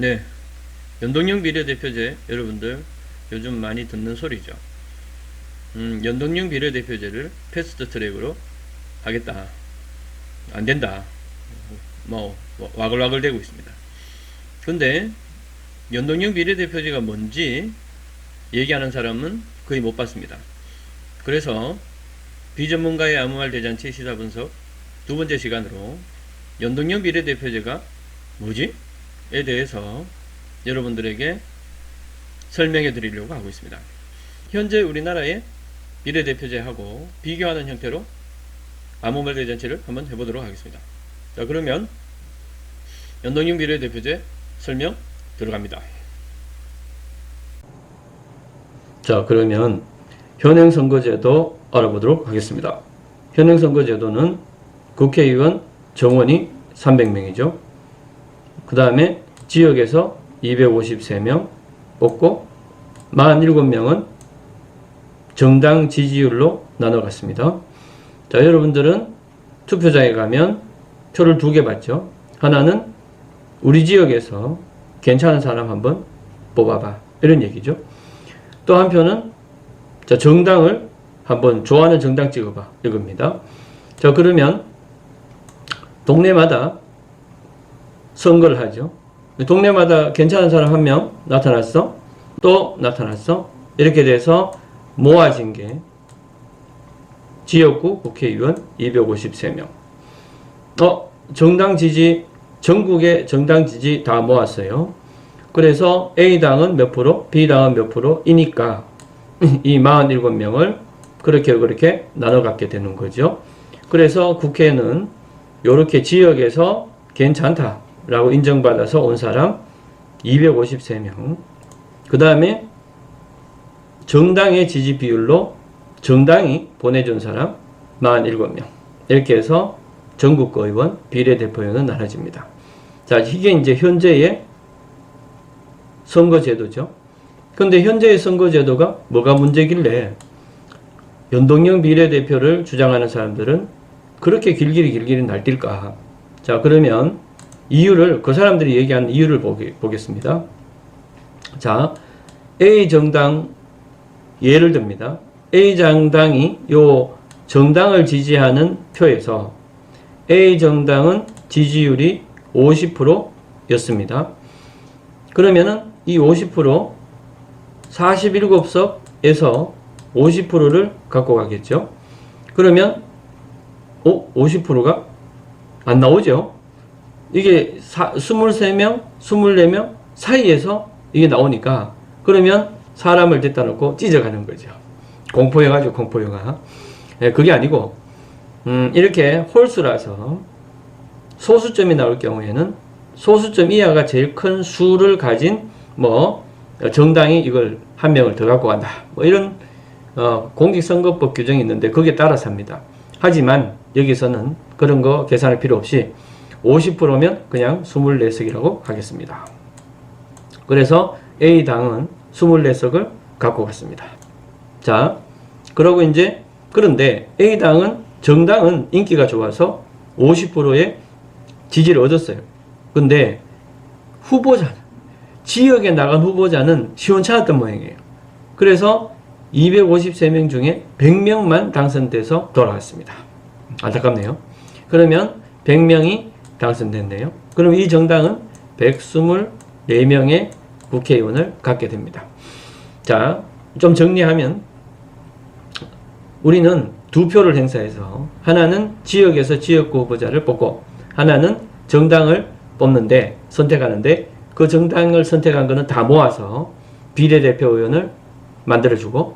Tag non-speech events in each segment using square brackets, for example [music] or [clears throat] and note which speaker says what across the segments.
Speaker 1: 네. 연동형 비례대표제 여러분들 요즘 많이 듣는 소리죠. 음, 연동형 비례대표제를 패스트 트랙으로 하겠다. 안 된다. 뭐 와글와글 되고 있습니다. 근데 연동형 비례대표제가 뭔지 얘기하는 사람은 거의 못 봤습니다. 그래서 비전문가의 아무 말 대잔치 시사 분석 두 번째 시간으로 연동형 비례대표제가 뭐지? 에 대해서 여러분들에게 설명해 드리려고 하고 있습니다. 현재 우리나라의 비례대표제하고 비교하는 형태로 말 대잔치를 한번 해보도록 하겠습니다. 자, 그러면 연동형 비례대표제 설명 들어갑니다. 자, 그러면 현행 선거제도 알아보도록 하겠습니다. 현행 선거제도는 국회의원 정원이 300명이죠. 그 다음에 지역에서 253명 뽑고 47명은 정당 지지율로 나눠갔습니다. 자, 여러분들은 투표장에 가면 표를 두 개 받죠. 하나는 우리 지역에서 괜찮은 사람 한번 뽑아봐. 이런 얘기죠. 또 한편은 자, 정당을 한번 좋아하는 정당 찍어봐. 이겁니다. 자, 그러면 동네마다 선거를 하죠. 동네마다 괜찮은 사람 한 명 나타났어. 또 나타났어. 이렇게 돼서 모아진 게 지역구 국회의원 253명. 어, 정당 지지, 전국의 정당 지지 다 모았어요. 그래서 A당은 몇 프로, B당은 몇 프로 이니까 [laughs] 이 47명을 그렇게 그렇게 나눠 갖게 되는 거죠. 그래서 국회는 이렇게 지역에서 괜찮다 라고 인정받아서 온 사람 253명. 그 다음에 정당의 지지 비율로 정당이 보내준 사람 47명. 이렇게 해서 전국 의원 비례대표위원은 나눠집니다. 자, 이게 이제 현재의 선거제도죠. 근데 현재의 선거제도가 뭐가 문제길래 연동형 비례대표를 주장하는 사람들은 그렇게 길길이 길길이 날뛸까? 자, 그러면 이유를, 그 사람들이 얘기하는 이유를 보기, 보겠습니다. 자, A 정당, 예를 듭니다. A 정당이 요 정당을 지지하는 표에서 A 정당은 지지율이 50% 였습니다. 그러면은 이 50% 47석에서 50%를 갖고 가겠죠. 그러면 어? 50%가 안 나오죠. 이게 사, 23명, 24명 사이에서 이게 나오니까 그러면 사람을 데다 놓고 찢어가는 거죠. 공포영화죠, 공포영화. 예, 그게 아니고 음, 이렇게 홀수라서 소수점이 나올 경우에는 소수점 이하가 제일 큰 수를 가진 뭐 정당이 이걸 한 명을 더 갖고 간다. 뭐 이런 어, 공직선거법 규정이 있는데 거기에 따라서 합니다. 하지만 여기서는 그런 거 계산할 필요 없이 50%면 그냥 24석이라고 하겠습니다. 그래서 A당은 24석을 갖고 갔습니다. 자, 그러고 이제 그런데 A당은 정당은 인기가 좋아서 50%의 지지를 얻었어요. 근데 후보자는 지역에 나간 후보자는 시원찮았던 모양이에요. 그래서 253명 중에 100명만 당선돼서 돌아갔습니다. 안타깝네요. 그러면 100명이 당선됐네요. 그럼 이 정당은 124명의 국회의원을 갖게 됩니다. 자, 좀 정리하면 우리는 두 표를 행사해서 하나는 지역에서 지역구 후보자를 뽑고 하나는 정당을 뽑는데 선택하는데 그 정당을 선택한 거는 다 모아서 비례대표 의원을 만들어주고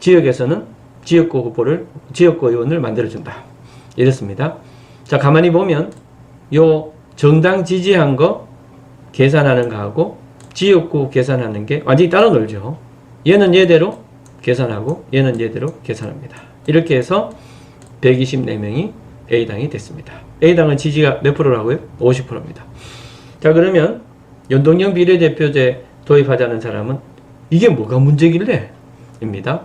Speaker 1: 지역에서는 지역구 후보를 지역구 의원을 만들어준다 이렇습니다. 자 가만히 보면 요 정당 지지한 거 계산하는 거하고 지역구 계산하는 게 완전히 따로 놀죠. 얘는 얘대로 계산하고 얘는 얘대로 계산합니다. 이렇게 해서 124명이 A당이 됐습니다. A당은 지지가 몇 프로라고요? 50%입니다. 자 그러면 연동형 비례대표제 도입하자는 사람은 이게 뭐가 문제길래? 입니다.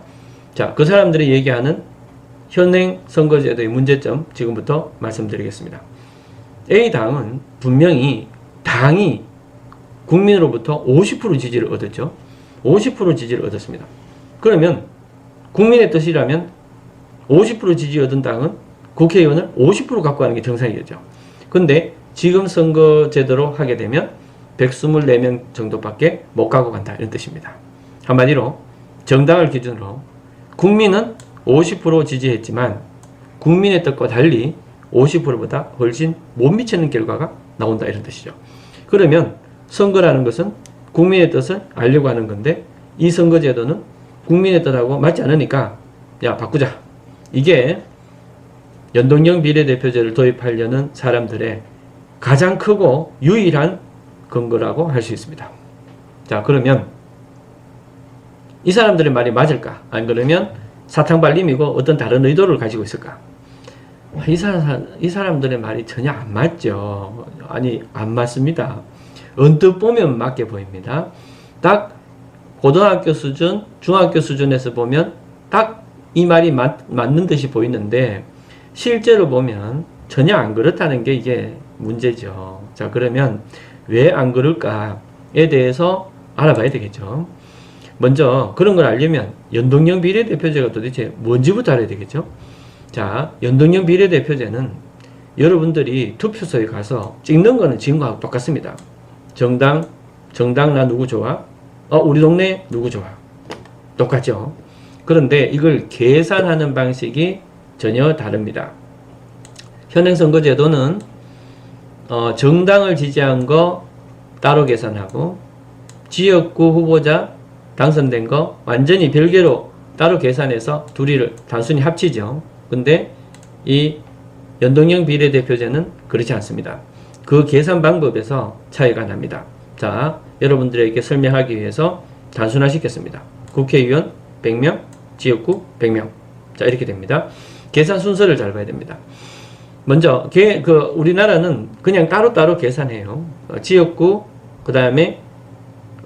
Speaker 1: 자, 그 사람들이 얘기하는 현행 선거제도의 문제점 지금부터 말씀드리겠습니다. A당은 분명히 당이 국민으로부터 50% 지지를 얻었죠. 50% 지지를 얻었습니다. 그러면 국민의 뜻이라면 50% 지지 얻은 당은 국회의원을 50% 갖고 가는 게 정상이겠죠. 근데 지금 선거 제도로 하게 되면 124명 정도밖에 못 가고 간다 이런 뜻입니다. 한마디로 정당을 기준으로 국민은 50% 지지했지만 국민의 뜻과 달리 50%보다 훨씬 못 미치는 결과가 나온다 이런 뜻이죠. 그러면 선거라는 것은 국민의 뜻을 알려고 하는 건데 이 선거제도는 국민의 뜻하고 맞지 않으니까 야 바꾸자. 이게 연동형 비례대표제를 도입하려는 사람들의 가장 크고 유일한 근거라고 할 수 있습니다. 자 그러면 이 사람들의 말이 맞을까? 안 그러면 사탕발림이고 어떤 다른 의도를 가지고 있을까? 이 사람, 이 사람들의 말이 전혀 안 맞죠. 아니, 안 맞습니다. 언뜻 보면 맞게 보입니다. 딱 고등학교 수준, 중학교 수준에서 보면 딱 이 말이 맞, 맞는 듯이 보이는데 실제로 보면 전혀 안 그렇다는 게 이게 문제죠. 자, 그러면 왜 안 그럴까에 대해서 알아봐야 되겠죠. 먼저 그런 걸 알려면 연동형 비례대표제가 도대체 뭔지부터 알아야 되겠죠. 자, 연동형 비례대표제는 여러분들이 투표소에 가서 찍는 거는 지금과 똑같습니다. 정당, 정당 나 누구 좋아? 어, 우리 동네 누구 좋아? 똑같죠. 그런데 이걸 계산하는 방식이 전혀 다릅니다. 현행 선거제도는 어, 정당을 지지한 거 따로 계산하고 지역구 후보자 당선된 거 완전히 별개로 따로 계산해서 둘이를 단순히 합치죠. 근데 이 연동형 비례대표제는 그렇지 않습니다. 그 계산 방법에서 차이가 납니다. 자, 여러분들에게 설명하기 위해서 단순화시켰습니다. 국회의원 100명, 지역구 100명. 자, 이렇게 됩니다. 계산 순서를 잘 봐야 됩니다. 먼저, 개, 그, 우리나라는 그냥 따로따로 계산해요. 어, 지역구, 그 다음에,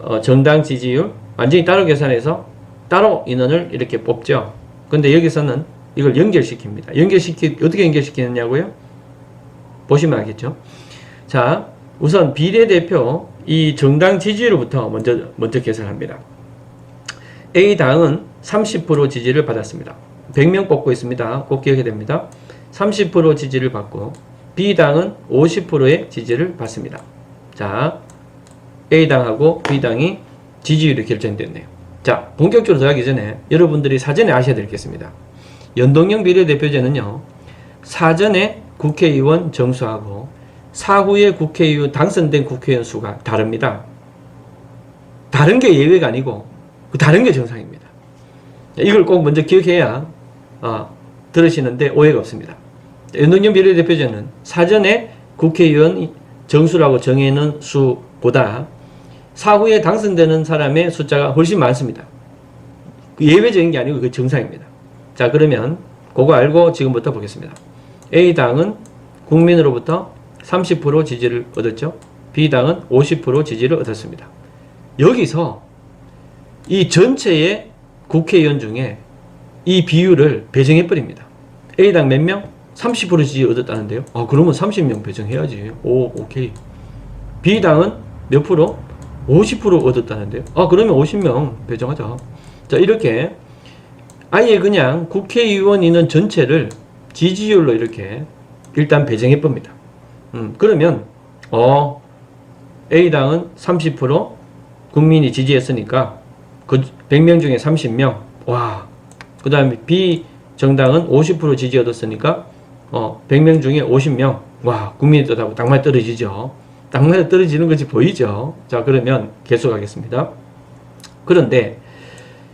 Speaker 1: 어, 정당 지지율, 완전히 따로 계산해서 따로 인원을 이렇게 뽑죠. 근데 여기서는 이걸 연결시킵니다. 연결시키, 어떻게 연결시키느냐고요? 보시면 알겠죠? 자, 우선 비례대표 이 정당 지지율부터 먼저, 먼저 계산합니다. A당은 30% 지지를 받았습니다. 100명 뽑고 있습니다. 꼭 기억해야 됩니다. 30% 지지를 받고 B당은 50%의 지지를 받습니다. 자, A당하고 B당이 지지율이 결정됐네요. 자, 본격적으로 들어가기 전에 여러분들이 사전에 아셔야 있습니다. 연동형 비례대표제는요, 사전에 국회의원 정수하고 사후에 국회의원, 당선된 국회의원 수가 다릅니다. 다른 게 예외가 아니고, 그 다른 게 정상입니다. 이걸 꼭 먼저 기억해야, 어, 들으시는데 오해가 없습니다. 연동형 비례대표제는 사전에 국회의원 정수라고 정해놓은 수보다 사후에 당선되는 사람의 숫자가 훨씬 많습니다. 그 예외적인 게 아니고 그 정상입니다. 자, 그러면 그거 알고 지금부터 보겠습니다. A당은 국민으로부터 30% 지지를 얻었죠. B당은 50% 지지를 얻었습니다. 여기서 이 전체의 국회의원 중에 이 비율을 배정해버립니다. A당 몇 명? 30% 지지 얻었다는데요. 아, 그러면 30명 배정해야지. 오, 오케이. B당은 몇 프로? 50% 얻었다는데요. 아, 그러면 50명 배정하자. 자, 이렇게 아예 그냥 국회의원 인원 전체를 지지율로 이렇게 일단 배정해 봅니다. 음, 그러면 어 A당은 30% 국민이 지지했으니까 그 100명 중에 30명. 와. 그 다음에 B 정당은 50% 지지 얻었으니까 어 100명 중에 50명. 와, 국민의 뜻하고 딱맞 떨어지죠. 딱 맞아 떨어지는 것이 보이죠. 자, 그러면 계속하겠습니다. 그런데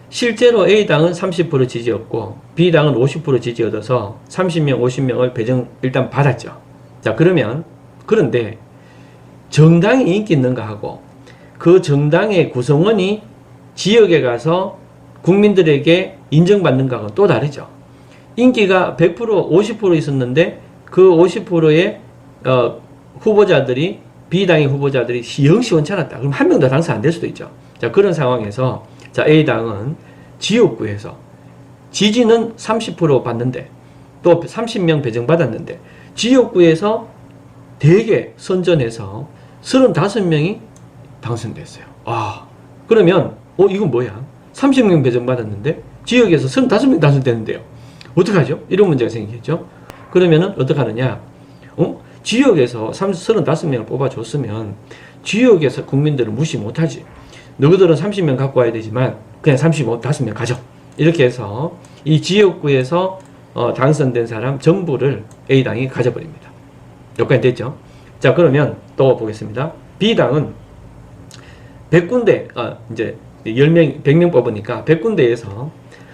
Speaker 1: 실제로 A당은 30% 지지였고 B당은 50% 지지 얻어서 30명, 50명을 배정 일단 받았죠. 자, 그러면 그런데 정당이 인기 있는가 하고 그 정당의 구성원이 지역에 가서 국민들에게 인정받는가 하고 또 다르죠. 인기가 100% 50% 있었는데 그 50%의 어, 후보자들이 B당의 후보자들이 영 시원찮았다. 그럼 한 명도 당선 안 될 수도 있죠. 자, 그런 상황에서 자, A당은 지역구에서 지지는 30% 받는데 또 30명 배정받았는데 지역구에서 대개 선전해서 35명이 당선됐어요. 아, 그러면, 어, 이건 뭐야? 30명 배정받았는데, 지역에서 35명 당선되는데요. 어떡하죠? 이런 문제가 생기겠죠? 그러면은, 어떡하느냐? 어? 지역에서 35명을 뽑아줬으면, 지역에서 국민들을 무시 못하지. 너희들은 30명 갖고 와야 되지만, 그냥 35명 가져. 이렇게 해서, 이 지역구에서 어, 당선된 사람 전부를 A당이 가져버립니다. 여기까지 됐죠? 자, 그러면 또 보겠습니다. B당은 100군데, 아, 이제 10명, 100명 뽑으니까 100군데에서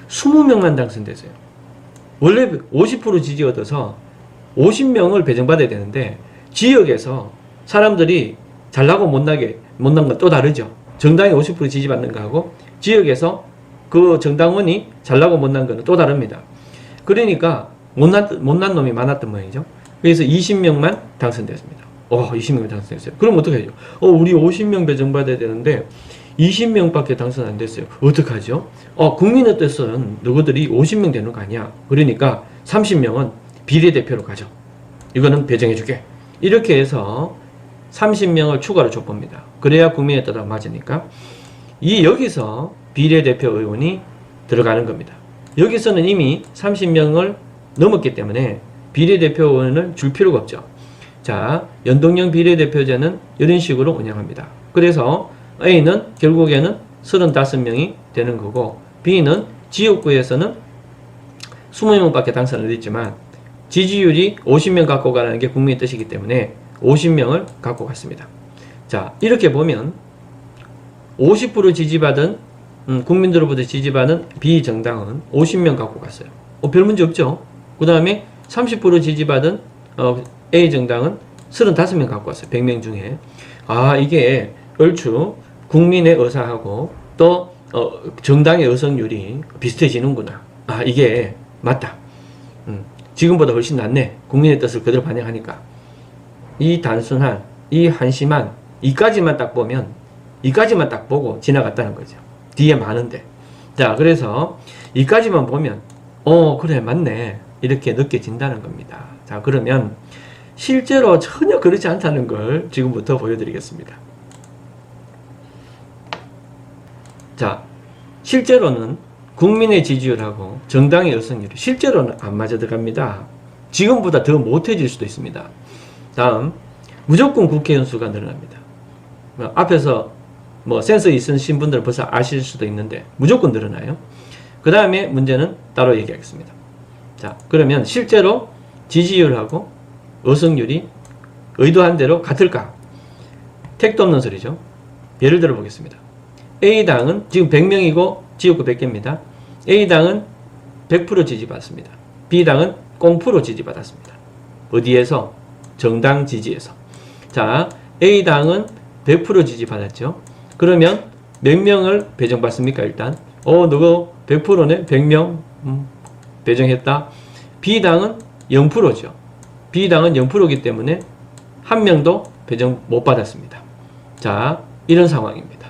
Speaker 1: 20명만 당선됐어요. 원래 50% 지지 얻어서 50명을 배정받아야 되는데 지역에서 사람들이 잘나고 못나게 못난 건 또 다르죠. 정당이 50% 지지받는 거하고 지역에서 그 정당원이 잘나고 못난 거는 또 다릅니다. 그러니까 못난, 못난 놈이 많았던 모양이죠. 그래서 20명만 당선됐습니다. 어, 20명이 당선됐어요. 그럼 어떻게 하죠? 어, 우리 50명 배정받아야 되는데 20명밖에 당선 안 됐어요. 어떡하죠? 어, 국민의 뜻은 너희들이 50명 되는 거 아니야. 그러니까 30명은 비례대표로 가죠. 이거는 배정해줄게. 이렇게 해서 30명을 추가로 줘봅니다. 그래야 국민의 뜻에 맞으니까. 이 여기서 비례대표 의원이 들어가는 겁니다. 여기서는 이미 30명을 넘었기 때문에 비례대표 의원을 줄 필요가 없죠. 자, 연동형 비례대표제는 이런 식으로 운영합니다. 그래서 A는 결국에는 35명이 되는 거고 B는 지역구에서는 20명밖에 당선을 했지만 지지율이 50명 갖고 가라는 게 국민의 뜻이기 때문에 50명을 갖고 갔습니다. 자, 이렇게 보면 50% 지지받은 음, 국민들로부터 지지받은 비정당은 50명 갖고 갔어요. 어, 별 문제 없죠? 그 다음에 30% 지지받은 어, A 정당은 35명 갖고 왔어요. 100명 중에. 아, 이게 얼추 국민의 의사하고 또 어, 정당의 의석률이 비슷해지는구나. 아, 이게 맞다. 음, 지금보다 훨씬 낫네. 국민의 뜻을 그대로 반영하니까. 이 단순한, 이 한심한, 이까지만 딱 보면, 이까지만 딱 보고 지나갔다는 거죠. 뒤에 많은데. 자, 그래서 이까지만 보면, 어, 그래, 맞네. 이렇게 느껴진다는 겁니다. 자, 그러면 실제로 전혀 그렇지 않다는 걸 지금부터 보여드리겠습니다. 자, 실제로는 국민의 지지율하고 정당의 여성률이 실제로는 안 맞아 들어갑니다. 지금보다 더 못해질 수도 있습니다. 다음, 무조건 국회의원 수가 늘어납니다. 뭐 앞에서 뭐 센서 있으신 분들 벌써 아실 수도 있는데 무조건 늘어나요. 그 다음에 문제는 따로 얘기하겠습니다. 자, 그러면 실제로 지지율하고 의석률이 의도한 대로 같을까? 택도 없는 소리죠. 예를 들어 보겠습니다. A당은 지금 100명이고 지역구 100개입니다. A당은 100% 지지받습니다. B당은 0% 지지받았습니다. 어디에서? 정당 지지에서. 자, A당은 100% 지지받았죠. 그러면 몇 명을 배정받습니까, 일단? 어, 너가 100%네? 100명? 음, 배정했다. B당은 0%죠. B당은 0%이기 때문에 한 명도 배정 못 받았습니다. 자, 이런 상황입니다.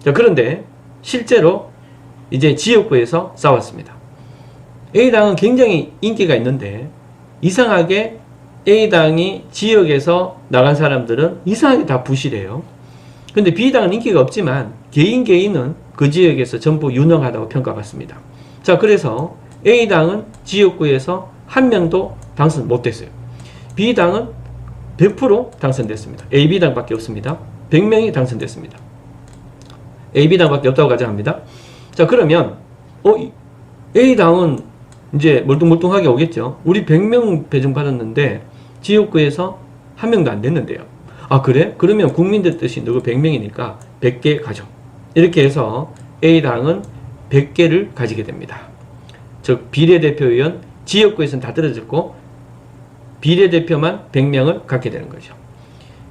Speaker 1: 자, 그런데 실제로 이제 지역구에서 싸웠습니다. A당은 굉장히 인기가 있는데 이상하게 A당이 지역에서 나간 사람들은 이상하게 다 부실해요. 근데 B당은 인기가 없지만 개인 개인은 그 지역에서 전부 유능하다고 평가받습니다. 자, 그래서 A당은 지역구에서 한 명도 당선 못 됐어요. B당은 100% 당선됐습니다. AB당밖에 없습니다. 100명이 당선됐습니다. AB당밖에 없다고 가정합니다. 자, 그러면 어, A당은 이제 멀뚱멀뚱하게 오겠죠. 우리 100명 배정받았는데 지역구에서 한 명도 안 됐는데요. 아, 그래? 그러면 국민들 뜻이 누구 100명이니까 100개 가져. 이렇게 해서 A당은 100개를 가지게 됩니다. 즉, 비례대표 의원 지역구에서는 다 떨어졌고, 비례대표만 100명을 갖게 되는 거죠.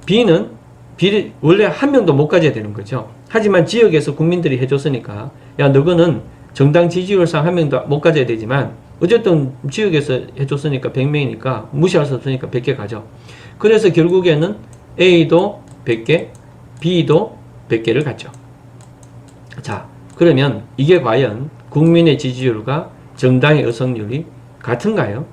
Speaker 1: B는 비례, 원래 한 명도 못 가져야 되는 거죠. 하지만 지역에서 국민들이 해줬으니까, 야, 너거는 정당 지지율상 한 명도 못 가져야 되지만, 어쨌든 지역에서 해줬으니까 100명이니까 무시할 수 없으니까 100개 가져. 그래서 결국에는 A도 100개, B도 100개를 갖죠. 자, 그러면 이게 과연 국민의 지지율과 정당의 의석률이 같은가요?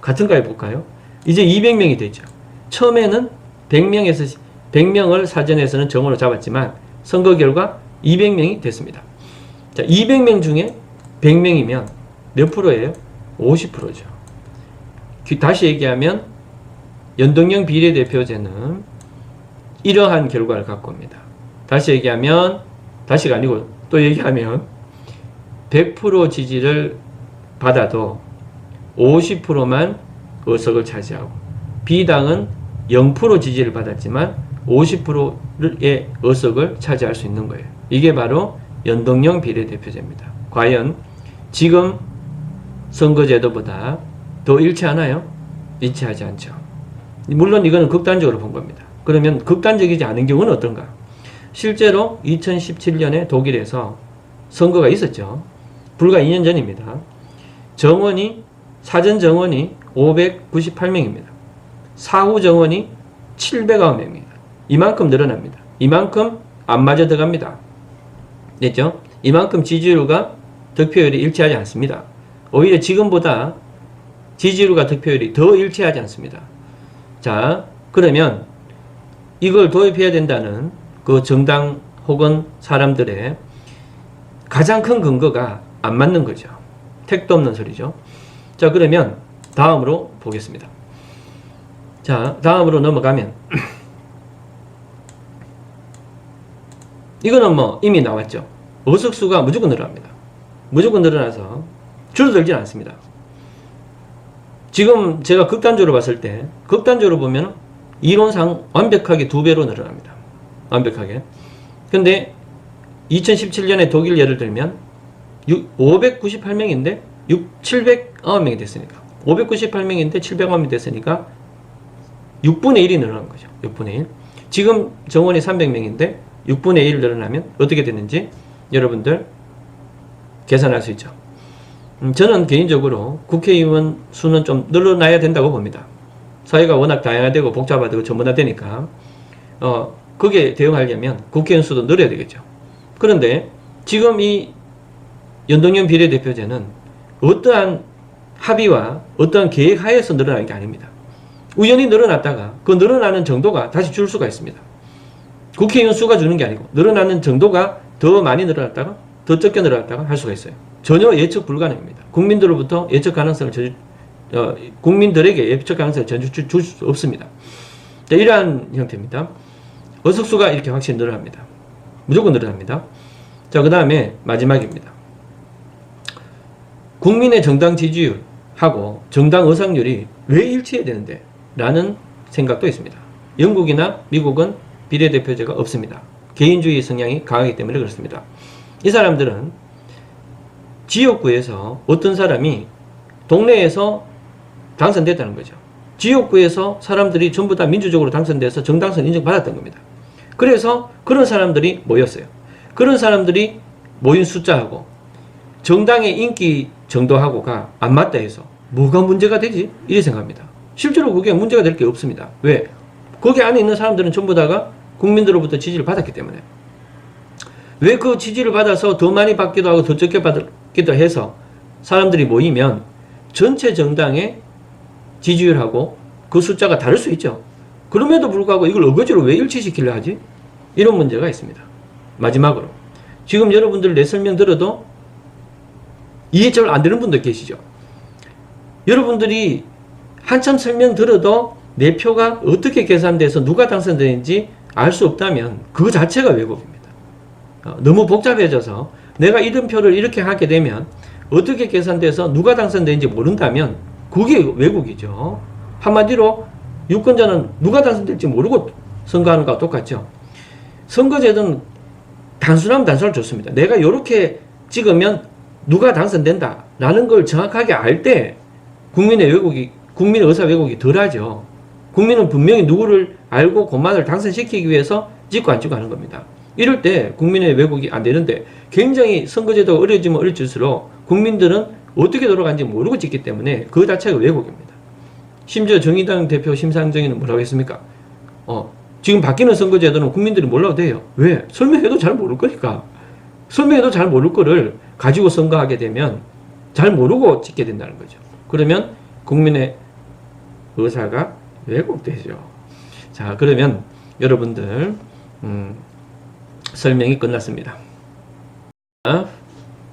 Speaker 1: 같은가요? 볼까요? 이제 200명이 되죠. 처음에는 100명에서 100명을 사전에서는 정원으로 잡았지만 선거 결과 200명이 됐습니다. 자, 200명 중에 100명이면 몇 프로예요? 50%죠. 다시 얘기하면 연동형 비례대표제는 이러한 결과를 갖고 옵니다. 다시 얘기하면 다시가 아니고 또 얘기하면 100% 지지를 받아도 50%만 의석을 차지하고 B당은 0% 지지를 받았지만 50%의 의석을 차지할 수 있는 거예요. 이게 바로 연동형 비례대표제입니다. 과연 지금 선거제도보다 더 일치하나요? 일치하지 않죠. 물론 이거는 극단적으로 본 겁니다. 그러면 극단적이지 않은 경우는 어떤가? 실제로 2017년에 독일에서 선거가 있었죠. 불과 2년 전입니다. 정원이 사전 정원이 598명입니다. 사후 정원이 709명입니다. 이만큼 늘어납니다. 이만큼 안 맞아 들어갑니다. 됐죠? 이만큼 지지율과 득표율이 일치하지 않습니다. 오히려 지금보다 지지율과 득표율이 더 일치하지 않습니다. 자, 그러면 이걸 도입해야 된다는 그 정당 혹은 사람들의 가장 큰 근거가 안 맞는 거죠. 택도 없는 소리죠. 자, 그러면 다음으로 보겠습니다. 자, 다음으로 넘어가면 [clears throat] 이거는 뭐 이미 나왔죠. 의석수가 무조건 늘어납니다. 무조건 늘어나서 줄어들지 않습니다. 지금 제가 극단적으로 봤을 때 극단적으로 보면 이론상 완벽하게 두 배로 늘어납니다. 완벽하게. 근데 2017년에 독일 예를 들면 598명인데 6, 709명이 됐으니까 598명인데 709명이 됐으니까 6분의 1이 늘어난 거죠. 6분의 1. 지금 정원이 300명인데 6분의 1 늘어나면 어떻게 되는지 여러분들 계산할 수 있죠. 음, 저는 개인적으로 국회의원 수는 좀 늘어나야 된다고 봅니다. 사회가 워낙 다양화되고 복잡화되고 전문화되니까 어, 그게 대응하려면 국회의원 수도 늘어야 되겠죠. 그런데 지금 이 연동형 비례대표제는 어떠한 합의와 어떠한 계획 하에서 늘어나는 게 아닙니다. 우연히 늘어났다가 그 늘어나는 정도가 다시 줄 수가 있습니다. 국회의원 수가 주는 게 아니고 늘어나는 정도가 더 많이 늘어났다가 더 적게 늘어났다가 할 수가 있어요. 전혀 예측 불가능입니다. 국민들로부터 예측 가능성을 전, 어, 국민들에게 예측 가능성을 전혀 줄수 없습니다. 자, 이러한 형태입니다. 의석수가 이렇게 확실히 늘어납니다. 무조건 늘어납니다. 자, 그 다음에 마지막입니다. 국민의 정당 지지율하고 정당 의석률이 왜 일치해야 되는데? 라는 생각도 있습니다. 영국이나 미국은 비례대표제가 없습니다. 개인주의 성향이 강하기 때문에 그렇습니다. 이 사람들은 지역구에서 어떤 사람이 동네에서 당선됐다는 거죠. 지역구에서 사람들이 전부 다 민주적으로 당선돼서 정당선 인정받았던 겁니다. 그래서 그런 사람들이 모였어요. 그런 사람들이 모인 숫자하고 정당의 인기 정도하고가 안 맞다 해서 뭐가 문제가 되지? 이렇게 생각합니다. 실제로 그게 문제가 될 게 없습니다. 왜? 거기 안에 있는 사람들은 전부 다가 국민들로부터 지지를 받았기 때문에. 왜 그 지지를 받아서 더 많이 받기도 하고 더 적게 받 기도 해서 사람들이 모이면 전체 정당의 지지율하고 그 숫자가 다를 수 있죠. 그럼에도 불구하고 이걸 어거지로 왜 일치시키려 하지? 이런 문제가 있습니다. 마지막으로. 지금 여러분들 내 설명 들어도 이해 잘 안 되는 분들 계시죠? 여러분들이 한참 설명 들어도 내 표가 어떻게 계산돼서 누가 당선되는지 알 수 없다면 그 자체가 왜곡입니다. 어, 너무 복잡해져서 내가 이름표를 이렇게 하게 되면 어떻게 계산돼서 누가 당선되는지 모른다면 그게 왜곡이죠. 한마디로 유권자는 누가 당선될지 모르고 선거하는 거와 똑같죠. 선거제도는 단순하면 단순할 좋습니다. 내가 이렇게 찍으면 누가 당선된다 라는 걸 정확하게 알 때 국민의 왜곡이 국민의 의사 왜곡이 덜하죠. 국민은 분명히 누구를 알고 그만을 당선시키기 위해서 찍고 안 찍고 하는 겁니다. 이럴 때 국민의 왜곡이 안 되는데 굉장히 선거제도가 어려지면 어려질수록 국민들은 어떻게 돌아가는지 모르고 찍기 때문에 그 자체가 왜곡입니다. 심지어 정의당 대표 심상정이는 뭐라고 했습니까? 어, 지금 바뀌는 선거제도는 국민들이 몰라도 돼요. 왜? 설명해도 잘 모를 거니까. 설명해도 잘 모를 거를 가지고 선거하게 되면 잘 모르고 찍게 된다는 거죠. 그러면 국민의 의사가 왜곡되죠. 자, 그러면 여러분들 음, 설명이 끝났습니다.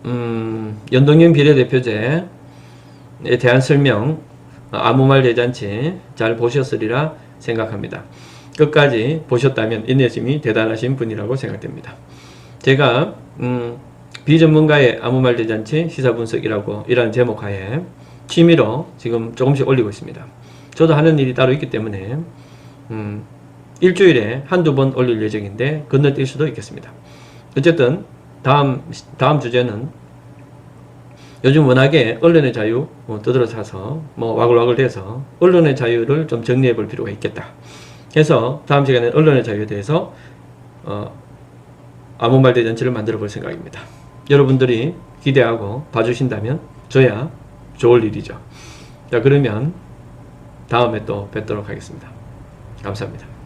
Speaker 1: 음, 연동형 비례대표제에 대한 설명 어, 아무 말 대잔치 잘 보셨으리라 생각합니다. 끝까지 보셨다면 인내심이 대단하신 분이라고 생각됩니다. 제가 음, 비전문가의 아무 말 대잔치 시사 분석이라고 이런 제목 하에 취미로 지금 조금씩 올리고 있습니다. 저도 하는 일이 따로 있기 때문에 음, 일주일에 한두 번 올릴 예정인데 건너뛸 수도 있겠습니다. 어쨌든 다음 다음 주제는 요즘 워낙에 언론의 자유 뭐 떠들어차서 뭐 와글와글 돼서 언론의 자유를 좀 정리해 볼 필요가 있겠다. 해서 다음 시간에 언론의 자유에 대해서 어, 아무 말 대잔치를 만들어 볼 생각입니다. 여러분들이 기대하고 봐주신다면 저야 좋을 일이죠. 자 그러면 다음에 또 뵙도록 하겠습니다. 감사합니다.